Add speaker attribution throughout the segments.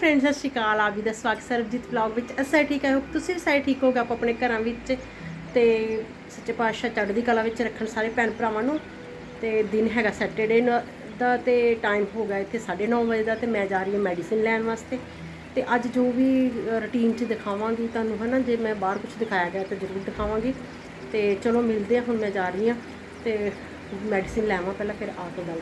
Speaker 1: Friends ਸਤਿ ਸ਼੍ਰੀ ਅਕਾਲ। ਆਪ ਜੀ ਦਾ ਸਵਾਗਤ ਸਰਬਜੀਤ ਵਲੌਗ ਵਿੱਚ। ਅਸਾਂ ਠੀਕ ਹੈ ਤੁਸੀਂ ਵੀ ਸਾਰੇ ਠੀਕ ਹੋਗੇ, ਆਪਾਂ ਆਪਣੇ ਘਰਾਂ ਵਿੱਚ। ਤੇ ਸੱਚੇ ਪਾਤਸ਼ਾਹ ਚੜ੍ਹਦੀ ਕਲਾ ਵਿੱਚ ਰੱਖਣ ਸਾਰੇ ਭੈਣ ਭਰਾਵਾਂ ਨੂੰ। ਤੇ ਦਿਨ ਹੈਗਾ ਸੈਟਰਡੇ ਦਾ ਤੇ ਟਾਈਮ ਹੋ ਗਿਆ ਇੱਥੇ 9:30 ਵਜੇ ਦਾ ਤੇ ਮੈਂ ਜਾ ਰਹੀ ਹਾਂ ਮੈਡੀਸਿਨ ਲੈਣ ਵਾਸਤੇ। ਤੇ ਅੱਜ ਜੋ ਵੀ ਰੁਟੀਨ 'ਚ ਦਿਖਾਵਾਂਗੀ ਤੁਹਾਨੂੰ, ਹਨਾ, ਜੇ ਮੈਂ ਬਾਹਰ ਕੁਝ ਦਿਖਾਇਆ ਗਿਆ ਤਾਂ ਜ਼ਰੂਰ ਦਿਖਾਵਾਂਗੀ। ਤੇ ਚਲੋ ਮਿਲਦੇ ਆ ਹੁਣ ਮੈਂ ਜਾ ਰਹੀ ਹਾਂ। ਤੇ ਮੈਡੀਸਿਨ ਲੈਵਾਂ ਪਹਿਲਾਂ, ਫਿਰ ਆ ਕੇ ਗੱਲ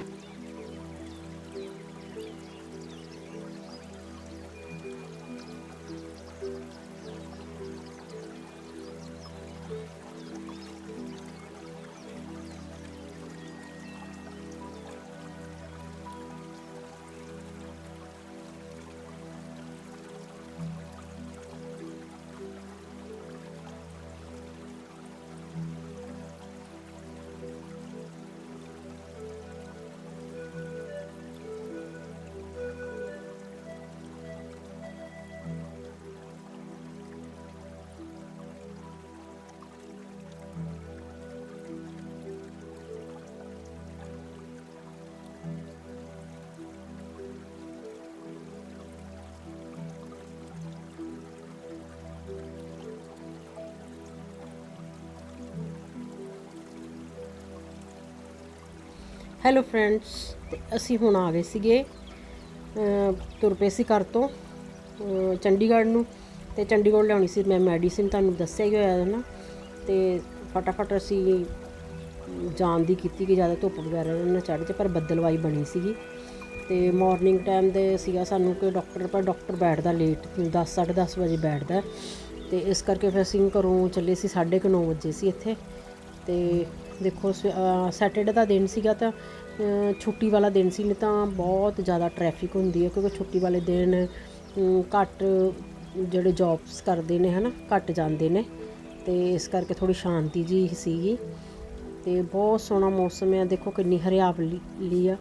Speaker 1: ਹੈਲੋ ਫਰੈਂਡਸ ਤੇ ਅਸੀਂ ਹੁਣ ਆ ਗਏ ਸੀਗੇ ਤੁਰ ਪਏ ਸੀ ਘਰ ਤੋਂ ਚੰਡੀਗੜ੍ਹ ਨੂੰ, ਤੇ ਚੰਡੀਗੜ੍ਹ ਲਿਆਉਣੀ ਸੀ ਮੈਂ ਮੈਡੀਸਿਨ ਤੁਹਾਨੂੰ ਦੱਸਿਆ ਹੀ ਹੋਇਆ ਹੈ ਨਾ, ਤੇ ਫਟਾਫਟ ਅਸੀਂ ਜਾਣ ਦੀ ਕੀਤੀ ਕਿ ਜ਼ਿਆਦਾ ਧੁੱਪ ਵਗੈਰਾ ਨਾ ਚੜ੍ਹ ਜੇ ਪਰ ਬੱਦਲਵਾਈ ਬਣੀ ਸੀਗੀ। ਤੇ ਮਾਰਨਿੰਗ ਟਾਈਮ ਦੇ ਸੀਗਾ ਸਾਨੂੰ ਕਿ ਡਾਕਟਰ ਪਰ ਡਾਕਟਰ ਬੈਠਦਾ ਲੇਟ 10 10:30 ਵਜੇ ਬੈਠਦਾ। ਤੇ ਇਸ ਕਰਕੇ ਫਿਰ ਅਸੀਂ ਘਰੋਂ ਚੱਲੇ ਸੀ 9:30 ਵਜੇ ਸੀ ਇੱਥੇ। ਤੇ ਦੇਖੋ ਸੈਟਰਡੇ ਦਾ ਦਿਨ ਸੀਗਾ ਤਾਂ ਛੁੱਟੀ ਵਾਲਾ ਦਿਨ ਸੀ ਨਹੀਂ ਤਾਂ ਬਹੁਤ ਜ਼ਿਆਦਾ ਟ੍ਰੈਫਿਕ ਹੁੰਦੀ ਹੈ, ਕਿਉਂਕਿ ਛੁੱਟੀ ਵਾਲੇ ਦਿਨ ਘੱਟ ਜਿਹੜੇ ਜੌਬਸ ਕਰਦੇ ਨੇ, ਹਨਾ, ਘੱਟ ਜਾਂਦੇ ਨੇ। ਤੇ ਇਸ ਕਰਕੇ ਥੋੜੀ ਸ਼ਾਂਤੀ ਜੀ ਸੀਗੀ। ਤੇ ਬਹੁਤ ਸੋਹਣਾ ਮੌਸਮ ਹੈ, ਦੇਖੋ ਕਿੰਨੀ ਹਰਿਆਵਲੀ ਆ।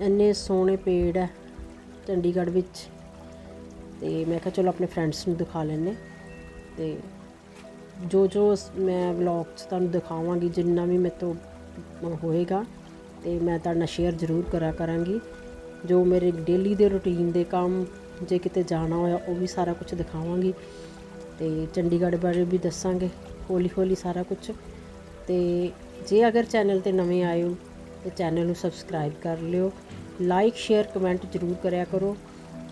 Speaker 1: ਇੰਨੇ ਸੋਹਣੇ ਪੇੜ ਹੈ, ਚੰਡੀਗੜ੍ਹ ਵਿੱਚ। ਤੇ ਮੈਂ ਕਿਹਾ ਚਲੋ ਆਪਣੇ ਫਰੈਂਡਸ ਨੂੰ ਦਿਖਾ ਲੈਂਦੇ ਤੇ ਜੋ ਜੋ ਮੈਂ ਵਲੌਗ 'ਚ ਤੁਹਾਨੂੰ ਦਿਖਾਵਾਂਗੀ, ਜਿੰਨਾ ਵੀ ਮੇਰੇ ਤੋਂ ਹੋਏਗਾ, ਤੇ ਮੈਂ ਤੁਹਾਡੇ ਨਾਲ ਸ਼ੇਅਰ ਜ਼ਰੂਰ ਕਰਿਆ ਕਰਾਂਗੀ। ਜੋ ਮੇਰੇ ਡੇਲੀ ਦੇ ਰੁਟੀਨ ਦੇ ਕੰਮ, ਜੇ ਕਿਤੇ ਜਾਣਾ ਹੋਇਆ, ਉਹ ਵੀ ਸਾਰਾ ਕੁਝ ਦਿਖਾਵਾਂਗੀ। ਤੇ ਚੰਡੀਗੜ੍ਹ ਬਾਰੇ ਵੀ ਦੱਸਾਂਗੇ ਹੌਲੀ ਹੌਲੀ ਸਾਰਾ ਕੁਝ ਤੇ ਜੇ ਅਗਰ ਚੈਨਲ ਤੇ ਨਵੇਂ ਆਏ ਹੋ, ਤੇ ਚੈਨਲ ਨੂੰ ਸਬਸਕ੍ਰਾਈਬ ਕਰ ਲਿਓ। ਲਾਈਕ ਸ਼ੇਅਰ ਕਮੈਂਟ ਜ਼ਰੂਰ ਕਰਿਆ ਕਰੋ।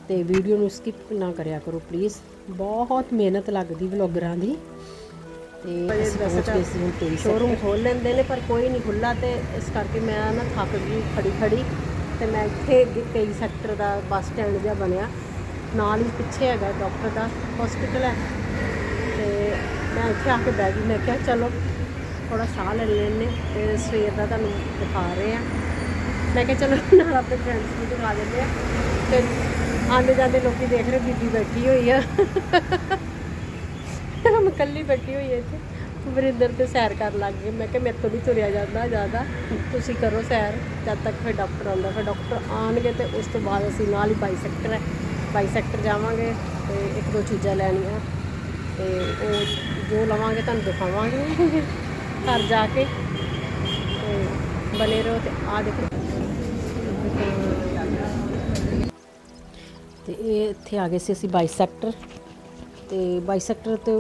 Speaker 1: ਤੇ ਵੀਡੀਓ ਨੂੰ ਸਕਿਪ ਨਾ ਕਰਿਆ ਕਰੋ ਪਲੀਜ਼ ਬਹੁਤ ਮਿਹਨਤ ਲੱਗਦੀ ਵਲੌਗਰਾਂ ਦੀ। ਤੇ ਅਸੀਂ ਪਹੁੰਚ ਗਏ ਸੀ ਹੁਣ ਤੇਈ ਸ਼ੋਰੂਮ ਖੋਲ ਲੈਂਦੇ ਨੇ ਪਰ ਕੋਈ ਨਹੀਂ ਖੁੱਲਾ ਤੇ ਇਸ ਕਰਕੇ ਮੈਂ ਨਾ ਥੱਕ ਗਈ ਖੜੀ ਖੜੀ ਤੇ ਮੈਂ ਇੱਥੇ ਕਈ ਸੈਕਟਰ ਦਾ ਬੱਸ ਸਟੈਂਡ ਜਿਹਾ ਬਣਿਆ। ਨਾਲ ਹੀ ਪਿੱਛੇ ਹੈਗਾ ਡਾਕਟਰ ਦਾ ਹਸਪੀਟਲ ਹੈ। ਤੇ ਮੈਂ ਇੱਥੇ ਆ ਕੇ ਬਹਿ ਗਈ ਮੈਂ ਕਿਹਾ ਚਲੋ ਥੋੜਾ ਸਾਹ ਲੈ ਲੈਣੇ ਤੇ ਸਵੇਰ ਦਾ ਤੁਹਾਨੂੰ ਦਿਖਾ ਰਹੇ ਆ ਮੈਂ ਕਿਹਾ ਚਲੋ ਨਾਲ ਆਪਣੇ ਫਰੈਂਡਸ ਨੂੰ ਦਿਖਾ ਦਿੰਦੇ ਆ ਤੇ ਆਂਦੇ ਜਾਂਦੇ ਲੋਕੀ ਦੇਖ ਰਹੇ ਬੀਬੀ ਬੈਠੀ ਹੋਈ ਆ। ਮੈਂ ਇਕੱਲੀ ਬੈਠੀ ਹੋਈ ਐ ਇੱਥੇ। ਵਰਿੰਦਰ ਤੇ ਸੈਰ ਕਰਨ ਲੱਗ ਗਏ ਮੈਂ ਕਿਹਾ ਮੇਰੇ ਤੋਂ ਨਹੀਂ ਤੁਰਿਆ ਜਾਂਦਾ ਜ਼ਿਆਦਾ। ਤੁਸੀਂ ਕਰੋ ਸੈਰ। ਜਦ ਤੱਕ ਫਿਰ ਡਾਕਟਰ ਆਉਂਦਾ। ਫਿਰ ਡਾਕਟਰ ਆਣਗੇ ਤੇ ਉਸ ਤੋਂ ਬਾਅਦ ਅਸੀਂ ਨਾਲ ਹੀ ਬਾਈ ਸੈਕਟਰ ਹੈ। ਬਾਈ ਸੈਕਟਰ ਜਾਵਾਂਗੇ ਤੇ ਇੱਕ ਦੋ ਚੀਜ਼ਾਂ ਲੈਣੀਆਂ। ਤੇ ਉਹ ਜੋ ਲਵਾਂਗੇ ਤੁਹਾਨੂੰ ਦਿਖਾਵਾਂਗੇ। ਘਰ ਜਾ ਕੇ। ਤੇ ਬਨੇ ਰਹੋ ਤੇ ਆ ਦੇਖੋ। ਤੇ ਇਹ ਇੱਥੇ ਆ ਗਏ ਸੀ ਅਸੀਂ 22 ਸੈਕਟਰ ਤੇ 22 ਸੈਕਟਰ ਤੇ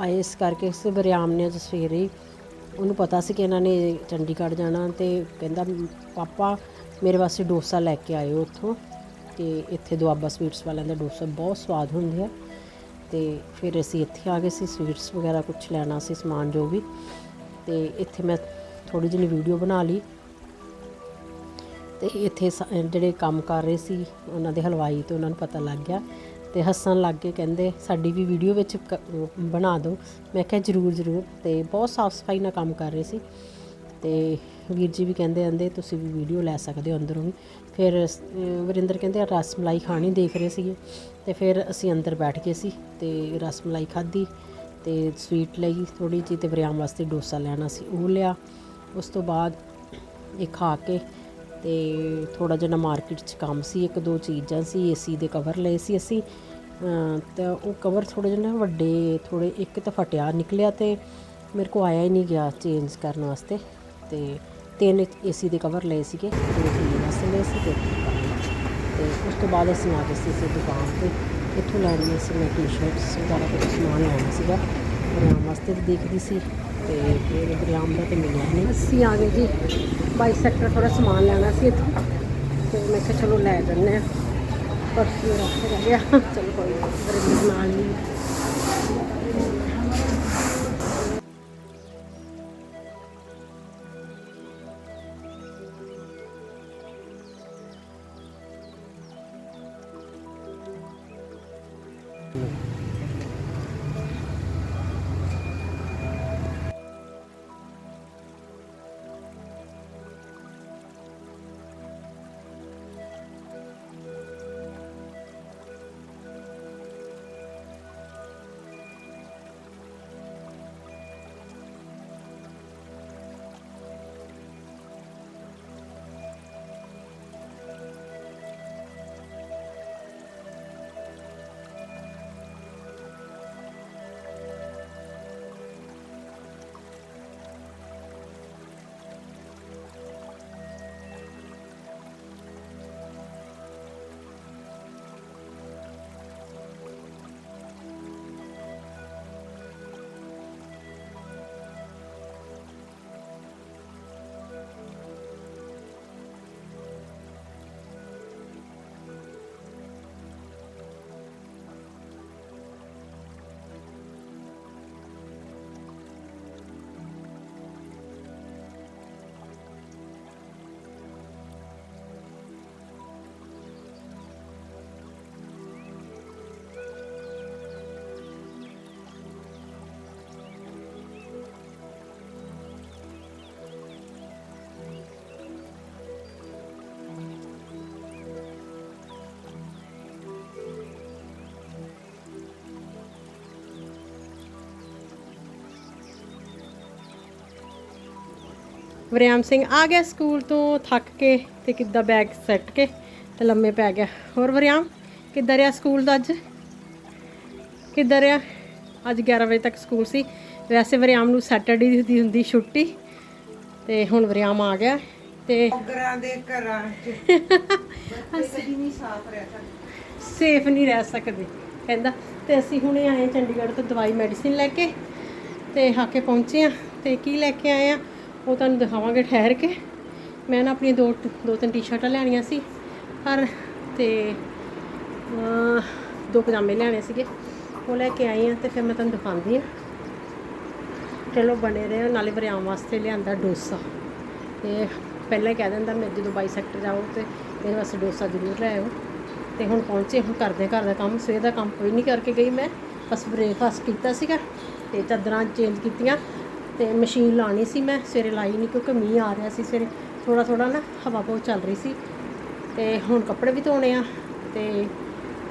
Speaker 1: ਆਏ ਇਸ ਕਰਕੇ ਇਸ ਵਰਿਆਮ ਨੇ ਅੱਜ ਸਵੇਰੇ ਉਹਨੂੰ ਪਤਾ ਸੀ ਕਿ ਇਹਨਾਂ ਨੇ ਚੰਡੀਗੜ੍ਹ ਜਾਣਾ ਤੇ ਕਹਿੰਦਾ, ਪਾਪਾ, ਮੇਰੇ ਵਾਸਤੇ ਡੋਸਾ ਲੈ ਕੇ ਆਇਓ ਉੱਥੋਂ। ਤੇ ਇੱਥੇ ਦੁਆਬਾ ਸਵੀਟਸ ਵਾਲਿਆਂ ਦਾ ਡੋਸਾ ਬਹੁਤ ਸਵਾਦ ਹੁੰਦੇ ਆ ਤੇ ਫਿਰ ਅਸੀਂ ਇੱਥੇ ਆ ਗਏ ਸੀ, ਸਵੀਟਸ ਵਗੈਰਾ ਕੁਝ ਲੈਣਾ ਸੀ, ਸਮਾਨ ਜੋ ਵੀ। ਤੇ ਇੱਥੇ ਮੈਂ ਥੋੜੀ ਜਿਹੀ ਵੀਡੀਓ ਬਣਾ ਲਈ। ਤੇ ਇੱਥੇ ਸ- ਜਿਹੜੇ ਕੰਮ ਕਰ ਰਹੇ ਸੀ, ਉਹਨਾਂ ਦੇ ਹਲਵਾਈ ਤੇ ਉਹਨਾਂ ਨੂੰ ਪਤਾ ਲੱਗ ਗਿਆ ਤੇ ਹੱਸਣ ਲੱਗ ਕੇ ਕਹਿੰਦੇ, ਸਾਡੀ ਵੀ ਵੀਡੀਓ ਵਿੱਚ ਕ- ਬਣਾ ਦਿਓ। ਮੈਂ ਕਿਹਾ, ਜਰੂਰ ਜਰੂਰ। ਤੇ ਬਹੁਤ ਸਾਫ਼ ਸਫ਼ਾਈ ਨਾਲ ਕੰਮ ਕਰ ਰਹੇ ਸੀ। ਤੇ ਵੀਰ ਜੀ ਵੀ ਕਹਿੰਦੇ, ਆਂਦੇ, ਤੁਸੀਂ ਵੀ ਵੀਡੀਓ ਲੈ ਸਕਦੇ ਹੋ ਅੰਦਰੋਂ ਵੀ। ਫਿਰ ਸ- ਅਹ ਵਰਿੰਦਰ ਕਹਿੰਦੇ, ਰਸ ਮਲਾਈ ਖਾਣੀ ਦੇਖ ਰਹੇ ਸੀਗੇ। ਤੇ ਫਿਰ ਅਸੀਂ ਅੰਦਰ ਬੈਠ ਗਏ ਸੀ ਤੇ ਰਸ ਮਲਾਈ ਖਾਧੀ ਤੇ ਸਵੀਟ ਲਈ ਥੋੜੀ ਜਿਹੀ ਤੇ ਵਰਿਆਮ ਵਾਸਤੇ ਡੋਸਾ ਲੈਣਾ ਸੀ। ਉਹ ਲਿਆ। ਉਸ ਤੋਂ ਬਾਅਦ ਇਹ ਖਾ ਕੇ ਤੇ ਥੋੜਾ ਜਿਹਾ ਮਾਰਕੀਟ 'ਚ ਕੰਮ ਸੀ, ਇੱਕ ਦੋ ਚੀਜ਼ਾਂ ਸੀ ਏਸੀ ਦੇ ਕਵਰ ਲਏ ਸੀ ਅਸੀਂ। ਤਾਂ ਉਹ ਕਵਰ ਥੋੜੇ ਜਿਹਾ ਨਾ ਵੱਡੇ ਥੋੜੇ ਇੱਕ ਤਾਂ ਫਟਿਆ ਨਿਕਲਿਆ ਤੇ ਮੇਰੇ ਕੋ ਆਇਆ ਹੀ ਨਹੀਂ ਗਿਆ ਚੇਂਜ ਕਰਨ ਵਾਸਤੇ। ਤੇ ਤਿੰਨ ਏਸੀ ਦੇ ਕਵਰ ਲਏ ਸੀਗੇ, ਦੋ ਚੀਜ਼ ਵਾਸਤੇ ਲਏ ਸੀ ਤੇ ਤੇ ਉਸ ਤੋਂ ਬਾਅਦ ਅਸੀਂ ਆ ਗਏ ਸੀ ਇਸੇ ਦੁਕਾਨ ਤੇ। ਇੱਥੋਂ ਲੈਣੀਆਂ ਸੀ ਮੈਂ ਟੀ-ਸ਼ਰਟਸ ਵਗੈਰਾ ਕੁਝ ਸਮਾਨ ਲੈਣਾ ਸੀਗਾ। ਬਰਿਆਮ ਵਾਸਤੇ ਵੀ ਦੇਖਦੀ ਸੀ। ਤੇ ਫਿਰ ਬਰਿਆਮ ਦਾ ਤੇ ਮਿਲਿਆ ਨਹੀਂ। ਅਸੀਂ ਆ ਗਏ ਜੀ, ਬਾਈ ਸੈਕਟਰ ਥੋੜਾ ਸਮਾਨ ਲੈਣਾ ਸੀ ਇੱਥੋਂ। ਤੇ ਮੈਂ ਕਿਹਾ ਚਲੋ ਲੈ ਜਾਂਦੇ ਆ ਪਰਸ ਮੇਰਾ ਉੱਥੇ ਗਿਆ। ਚਲੋ ਕੋਈ ਨਹੀਂ ਨਾਲ ਹੀ। ਵਰਿਆਮ ਸਿੰਘ ਆ ਗਿਆ ਸਕੂਲ ਤੋਂ ਥੱਕ ਕੇ ਤੇ ਕਿੱਦਾਂ ਬੈਗ ਸੱਟ ਕੇ ਤੇ ਲੰਮੇ ਪੈ ਗਿਆ। ਹੋਰ ਵਰਿਆਮ ਕਿੱਦਾਂ ਰਿਹਾ ਸਕੂਲ ਦਾ ਅੱਜ? ਕਿੱਦਾਂ ਰਿਹਾ? ਅੱਜ 11 ਵਜੇ ਤੱਕ ਸਕੂਲ ਸੀ। ਵੈਸੇ ਵਰਿਆਮ ਨੂੰ ਸੈਟਰਡੇ ਦੀ ਹੁੰਦੀ ਛੁੱਟੀ ਤੇ ਹੁਣ ਵਰਿਆਮ ਆ ਗਿਆ ਤੇ
Speaker 2: ਘਰਾਂ ਦੇ ਘਰਾਂ ਚ। ਕਦੀ ਨਹੀਂ ਸਾਫ਼ ਰਹਿ ਸਕਦਾ।
Speaker 1: ਸੇਫ ਨਹੀਂ ਰਹਿ ਸਕਦੇ ਕਹਿੰਦਾ। ਤੇ ਅਸੀਂ ਹੁਣੇ ਆਏ ਚੰਡੀਗੜ੍ਹ ਤੋਂ ਦਵਾਈ ਮੈਡੀਸਿਨ ਲੈ ਕੇ ਤੇ ਆ ਕੇ ਪਹੁੰਚੇ ਆ ਤੇ ਕੀ ਲੈ ਕੇ ਆਏ ਆ ਉਹ ਤੁਹਾਨੂੰ ਦਿਖਾਵਾਂਗੇ ਠਹਿਰ ਕੇ। ਮੈਂ ਨਾ ਆਪਣੀਆਂ ਦੋ ਦੋ ਤਿੰਨ ਟੀ-ਸ਼ਰਟਾਂ ਲੈਣੀਆਂ ਸੀ ਪਰ ਤੇ ਦੋ ਪਜਾਮੇ ਲੈਣੇ ਸੀਗੇ। ਉਹ ਲੈ ਕੇ ਆਈ ਆ ਤੇ ਫਿਰ ਮੈਂ ਤੁਹਾਨੂੰ ਦਿਖਾਉਂਦੀ ਆ। ਚਲੋ ਬਣੇ ਰਹੇ, ਨਾਲੇ ਵਰਿਆਮ ਵਾਸਤੇ ਲਿਆਂਦਾ ਡੋਸਾ। ਤੇ ਪਹਿਲਾਂ ਕਹਿ ਦਿੰਦਾ ਮੈਂ ਜਦੋਂ ਬਾਈ ਸੈਕਟਰ ਜਾਓ ਤੇ ਮੇਰੇ ਵਾਸਤੇ ਡੋਸਾ ਜ਼ਰੂਰ ਲੈ ਆਓ। ਤੇ ਹੁਣ ਪਹੁੰਚੇ ਹੁਣ ਕਰਦੇ ਘਰ ਦਾ ਕੰਮ। ਸਵੇਰ ਦਾ ਕੰਮ ਕੋਈ ਨਹੀਂ ਕਰਕੇ ਗਈ ਮੈਂ। ਬਸ ਬ੍ਰੇਕਫਾਸਟ ਕੀਤਾ ਸੀਗਾ ਤੇ ਚਾਦਰਾਂ ਚੇਂਜ ਕੀਤੀਆਂ। ਤੇ ਮਸ਼ੀਨ ਲਾਣੀ ਸੀ ਮੈਂ, ਸਵੇਰੇ ਲਾਈ ਨਹੀਂ ਕਿਉਂਕਿ ਮੀਂਹ ਆ ਰਿਹਾ ਸੀ ਸਵੇਰੇ। ਥੋੜਾ ਥੋੜਾ ਨਾ ਹਵਾ ਬਹੁਤ ਚੱਲ ਰਹੀ ਸੀ ਤੇ ਹੁਣ ਕੱਪੜੇ ਵੀ ਧੋਣੇ ਆ ਤੇ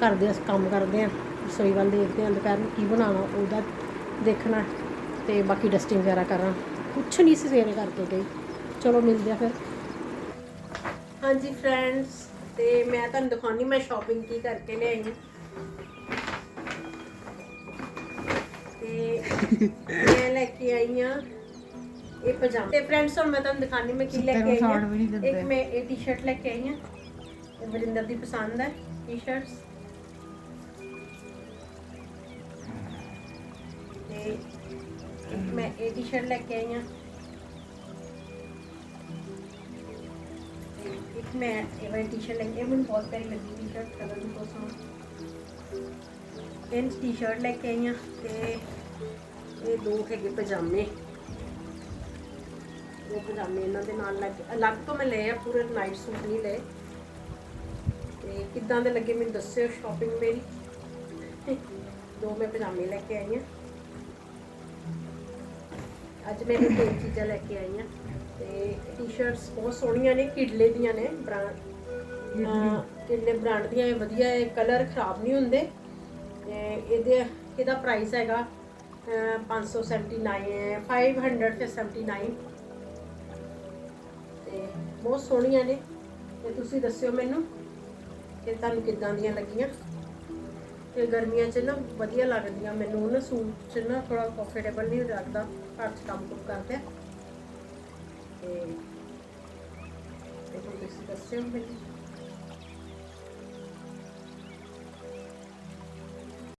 Speaker 1: ਘਰ ਦੇ ਕੰਮ ਕਰਦੇ ਆ। ਰਸੋਈ ਵੱਲ ਦੇਖਦੇ ਆ ਦੁਪਹਿਰ ਨੂੰ ਕੀ ਬਣਾਉਣਾ ਉਹਦਾ ਦੇਖਣਾ ਤੇ ਬਾਕੀ ਡਸਟਿੰਗ ਵਗੈਰਾ ਕਰਾਂ। ਕੁਛ ਨਹੀਂ ਸੀ ਸਵੇਰੇ ਕਰਕੇ ਗਈ। ਚਲੋ ਮਿਲਦੇ ਆ ਫਿਰ। ਹਾਂਜੀ ਫਰੈਂਡਸ ਤੇ ਮੈਂ ਤੁਹਾਨੂੰ ਦਿਖਾਉਣੀ, ਮੈਂ ਸ਼ਾਪਿੰਗ ਕੀ ਕਰਕੇ ਲਿਆਈ ਤੇ ਮੈਂ ਲੈ ਕੇ ਆਈ ਹਾਂ। ਇਹ ਪਜਾਮਾ। ਤੇ ਫਰੈਂਡਸ ਹੁਣ ਮੈਂ ਤੁਹਾਨੂੰ ਦਿਖਾਣੀ ਮੈਂ ਕੀ ਲੈ ਕੇ ਆਈ ਹਾਂ। ਇੱਕ ਮੈਂ ਇਹ ਟੀ-ਸ਼ਰਟ ਲੈ ਕੇ ਆਈ ਹਾਂ। ਇਹ ਵਰਿੰਦਰ ਦੀ ਪਸੰਦ ਹੈ ਟੀ-ਸ਼ਰਟਸ ਤੇ ਮੈਂ ਇਹ ਟੀ-ਸ਼ਰਟ ਲੈ ਕੇ ਆਈ ਤੇ ਇੱਕ ਮੈਂ ਇਹ ਵਾਲੀ ਟੀ-ਸ਼ਰਟ ਲੈ ਕੇ ਮੈਨੂੰ ਬਹੁਤ ਪਿਆਰੀ ਲੱਗੀ ਟੀ-ਸ਼ਰਟ ਕਲਰ ਬਹੁਤ ਸੋਹਣਾ। ਇਹ ਟੀ-ਸ਼ਰਟ ਲੈ ਕੇ ਆਈ ਹਾਂ ਤੇ ਇਹ ਦੋ ਹੈਗੇ ਪਜਾਮੇ। ਉਹ ਪਜਾਮੇ ਇਹਨਾਂ ਦੇ ਨਾਲ ਲੱਗ ਅਲੱਗ ਤੋਂ ਮੈਂ ਲਏ ਆ ਪੂਰੇ ਨਾਈਟ ਸੂਟ ਨਹੀਂ ਲਏ। ਤੇ ਕਿੱਦਾਂ ਦੇ ਲੱਗੇ ਮੈਨੂੰ ਦੱਸਿਓ ਸ਼ਾਪਿੰਗ ਮੇਰੀ ਦੋ ਮੈਂ ਪਜਾਮੇ ਲੈ ਕੇ ਆਈ ਹਾਂ ਅੱਜ ਮੈਂ ਇਹ ਤਿੰਨ ਚੀਜ਼ਾਂ ਲੈ ਕੇ ਆਈ ਹਾਂ ਤੇ ਟੀ-ਸ਼ਰਟਸ ਬਹੁਤ ਸੋਹਣੀਆਂ ਨੇ ਕਿਡਲੇ ਦੀਆਂ ਨੇ ਬ੍ਰਾਂਡ ਕਿਡਲੇ। ਬ੍ਰਾਂਡ ਦੀਆਂ ਇਹ ਵਧੀਆ ਇਹ ਕਲਰ ਖਰਾਬ ਨਹੀਂ ਹੁੰਦੇ। ਤੇ ਇਹਦੇ ਇਹਦਾ ਪ੍ਰਾਈਸ ਹੈਗਾ? 579 ਹੈ 579 ਤੇ ਬਹੁਤ ਸੋਹਣੀਆਂ ਨੇ। ਤੇ ਤੁਸੀਂ ਦੱਸਿਓ ਮੈਨੂੰ ਕਿ ਤੁਹਾਨੂੰ ਕਿੱਦਾਂ ਦੀਆਂ ਲੱਗੀਆਂ। ਤੇ ਗਰਮੀਆਂ 'ਚ ਨਾ ਵਧੀਆ ਲੱਗਦੀਆਂ। ਮੈਨੂੰ ਨਾ ਸੂਟ 'ਚ ਨਾ ਥੋੜਾ ਕੰਫਰਟੇਬਲ ਨਹੀਂ ਲੱਗਦਾ। ਘਰ 'ਚ ਕੰਮ ਕੁਮ ਕਰਦੇ ਤੇ ਤੁਸੀਂ ਦੱਸਿਓ ਮੈਨੂੰ।